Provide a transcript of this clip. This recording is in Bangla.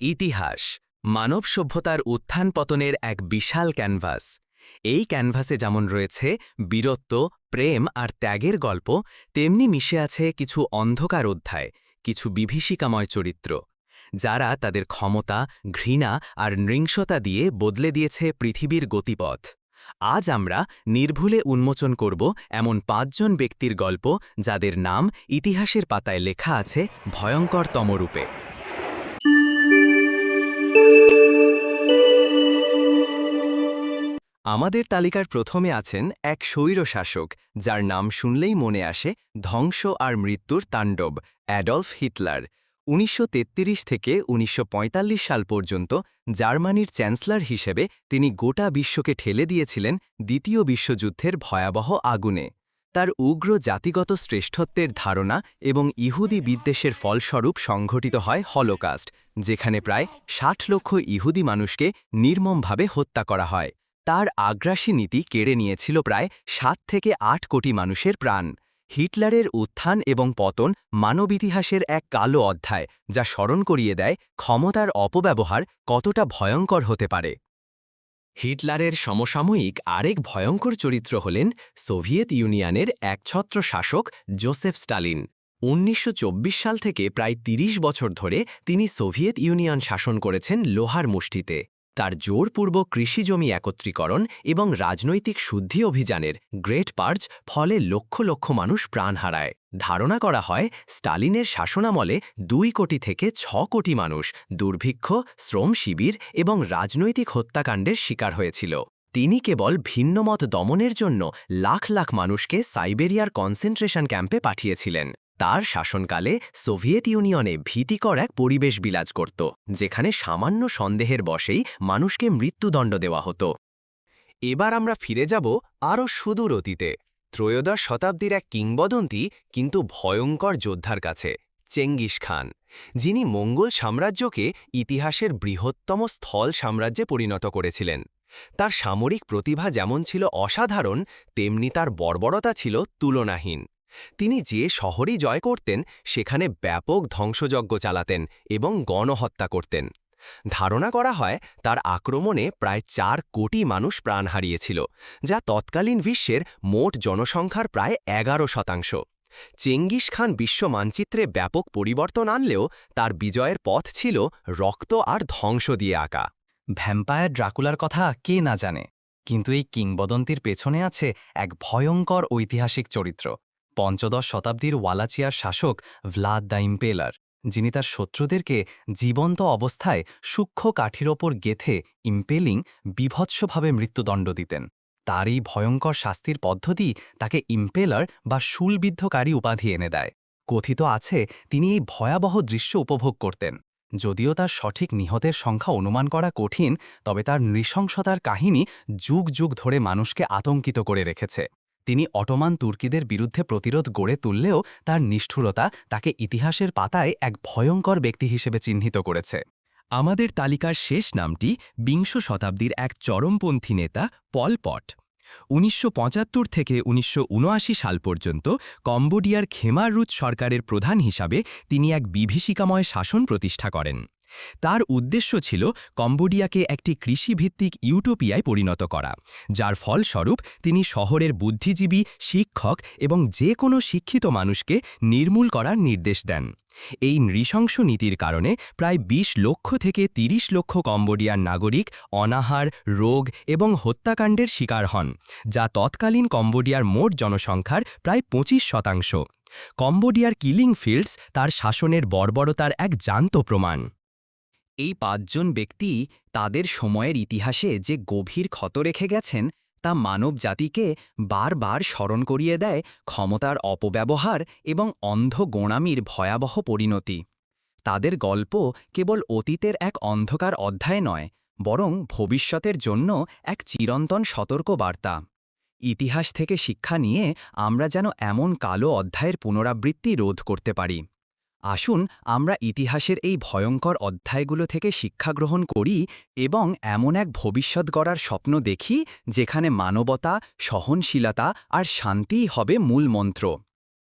ইতিহাস, মানব সভ্যতার উত্থান পতনের এক বিশাল ক্যানভাস। এই ক্যানভাসে যেমন রয়েছে বীরত্ব, প্রেম আর ত্যাগের গল্প, তেমনি মিশে আছে কিছু অন্ধকার অধ্যায়, কিছু বিভীষিকাময় চরিত্র, যারা তাদের ক্ষমতা, ঘৃণা আর নৃংসতা দিয়ে বদলে দিয়েছে পৃথিবীর গতিপথ। আজ আমরা নির্ভুলে উন্মোচন করব এমন পাঁচজন ব্যক্তির গল্প, যাদের নাম ইতিহাসের পাতায় লেখা আছে ভয়ঙ্করতম রূপে আমাদের তালিকার প্রথমে আছেন এক স্বৈর শাসক, যার নাম শুনলেই মনে আসে ধ্বংস আর মৃত্যুর তাণ্ডব, অ্যাডলফ হিটলার। উনিশশো তেত্রিশ থেকে উনিশশো পঁয়তাল্লিশ সাল পর্যন্ত জার্মানির চ্যান্সেলর হিসেবে তিনি গোটা বিশ্বকে ঠেলে দিয়েছিলেন দ্বিতীয় বিশ্বযুদ্ধের ভয়াবহ আগুনে। তার উগ্র জাতিগত শ্রেষ্ঠত্বের ধারণা এবং ইহুদি বিদ্বেষের ফলস্বরূপ সংঘটিত হয় হলোকাস্ট, যেখানে প্রায় ষাট লক্ষ ইহুদি মানুষকে নির্মমভাবে হত্যা করা হয়। তার আগ্রাসী নীতি কেড়ে নিয়েছিল প্রায় সাত থেকে আট কোটি মানুষের প্রাণ। হিটলারের উত্থান এবং পতন মানব ইতিহাসের এক কালো অধ্যায়, যা স্মরণ করিয়ে দেয় ক্ষমতার অপব্যবহার কতটা ভয়ঙ্কর হতে পারে। হিটলারের সমসাময়িক আরেক ভয়ঙ্কর চরিত্র হলেন সোভিয়েত ইউনিয়নের একছত্র শাসক জোসেফ স্টালিন। উনিশশো চব্বিশ সাল থেকে প্রায় ৩০ বছর ধরে তিনি সোভিয়েত ইউনিয়ন শাসন করেছেন লোহার মুষ্টিতে। তার জোরপূর্বক কৃষিজমি একত্রীকরণ এবং রাজনৈতিক শুদ্ধি অভিযানের গ্রেট পার্জ ফলে লক্ষ লক্ষ মানুষ প্রাণ হারায়। ধারণা করা হয়, স্টালিনের শাসনামলে দুই কোটি থেকে ছ কোটি মানুষ দুর্ভিক্ষ, শ্রম শিবির এবং রাজনৈতিক হত্যাকাণ্ডের শিকার হয়েছিল। তিনি কেবল ভিন্নমত দমনের জন্য লাখ লাখ মানুষকে সাইবেরিয়ার কনসেন্ট্রেশন ক্যাম্পে পাঠিয়েছিলেন। তার শাসনকালে সোভিয়েত ইউনিয়নে ভীতিকর এক পরিবেশ বিলাজ করত, যেখানে সামান্য সন্দেহের বশেই মানুষকে মৃত্যুদণ্ড দেওয়া হতো। এবার আমরা ফিরে যাব আরও সুদূর অতীতে। ত্রয়োদশ শতাব্দীর এক কিংবদন্তি, কিন্তু ভয়ঙ্কর যোদ্ধার কাছে, চেঙ্গিস খান। যিনি মঙ্গল সাম্রাজ্যকে ইতিহাসের বৃহত্তম স্থল সাম্রাজ্যে পরিণত করেছিলেন। তার সামরিক প্রতিভা যেমন ছিল অসাধারণ, তেমনি তার বর্বরতা ছিল তুলনাহীন। তিনি যে শহরই জয় করতেন, সেখানে ব্যাপক ধ্বংসযজ্ঞ চালাতেন এবং গণহত্যা করতেন। ধারণা করা হয়, তার আক্রমণে প্রায় চার কোটি মানুষ প্রাণ হারিয়েছিল, যা তৎকালীন বিশ্বের মোট জনসংখ্যার প্রায় এগারো শতাংশ। চেঙ্গিস খান বিশ্ব মানচিত্রে ব্যাপক পরিবর্তন আনলেও, তার বিজয়ের পথ ছিল রক্ত আর ধ্বংস দিয়ে আঁকা। ভ্যাম্পায়ার ড্রাকুলার কথা কে না জানে, কিন্তু এই কিংবদন্তির পেছনে আছে এক ভয়ঙ্কর ঐতিহাসিক চরিত্র। পঞ্চদশ শতাব্দীর ওয়ালাচিয়ার শাসক ভ্লাদ দ্য ইম্পেলার, যিনি তার শত্রুদেরকে জীবন্ত অবস্থায় সূক্ষ্ম কাঠির ওপর গেথে ইম্পেলিং বিভৎসভাবে মৃত্যুদণ্ড দিতেন। তার এই ভয়ঙ্কর শাস্তির পদ্ধতি তাকে ইম্পেলার বা শুলবিদ্ধকারী উপাধি এনে দেয়। কথিত আছে, তিনি এই ভয়াবহ দৃশ্য উপভোগ করতেন। যদিও তার সঠিক নিহতের সংখ্যা অনুমান করা কঠিন, তবে তার নৃশংসতার কাহিনী যুগ যুগ ধরে মানুষকে আতঙ্কিত করে রেখেছে। তিনি অটোমান তুর্কিদের বিরুদ্ধে প্রতিরোধ গড়ে তুললেও তার নিষ্ঠুরতা তাকে ইতিহাসের পাতায় এক ভয়ঙ্কর ব্যক্তি হিসেবে চিহ্নিত করেছে। আমাদের তালিকার শেষ নামটি বিংশ শতাব্দীর এক চরমপন্থী নেতা পল পট। উনিশশো পঁচাত্তর থেকে উনিশশো উনআশি সাল পর্যন্ত কম্বোডিয়ার খেমারুত সরকারের প্রধান হিসাবে তিনি এক বিভীষিকাময় শাসন প্রতিষ্ঠা করেন। তার উদ্দেশ্য ছিল কম্বোডিয়াকে একটি কৃষিভিত্তিক ইউটোপিয়ায় পরিণত করা, যার ফলস্বরূপ তিনি শহরের বুদ্ধিজীবী, শিক্ষক এবং যে কোনো শিক্ষিত মানুষকে নির্মূল করার নির্দেশ দেন। এই নৃশংস নীতির কারণে প্রায় ২০ লক্ষ থেকে ৩০ লক্ষ কম্বোডিয়ার নাগরিক অনাহার, রোগ এবং হত্যাকাণ্ডের শিকার হন, যা তৎকালীন কম্বোডিয়ার মোট জনসংখ্যার প্রায় ২৫ শতাংশ। কম্বোডিয়ার কিলিং ফিল্ডস তার শাসনের বর্বরতার এক জান্ত প্রমাণ। এই পাঁচজন ব্যক্তি তাদের সময়ের ইতিহাসে যে গভীর ক্ষত রেখে গেছেন, তা মানব জাতিকে বারবার স্মরণ করিয়ে দেয় ক্ষমতার অপব্যবহার এবং অন্ধ গোঁড়ামির ভয়াবহ পরিণতি। তাদের গল্প কেবল অতীতের এক অন্ধকার অধ্যায় নয়, বরং ভবিষ্যতের জন্য এক চিরন্তন সতর্ক বার্তা ইতিহাস থেকে শিক্ষা নিয়ে আমরা যেন এমন কালো অধ্যায়ের পুনরাবৃত্তি রোধ করতে পারি। আসুন আমরা ইতিহাসের এই ভয়ঙ্কর অধ্যায়গুলো থেকে শিক্ষা গ্রহণ করি এবং এমন এক ভবিষ্যৎ গড়ার স্বপ্ন দেখি যেখানে মানবতা, সহনশীলতা আর শান্তিই হবে মূল মন্ত্র।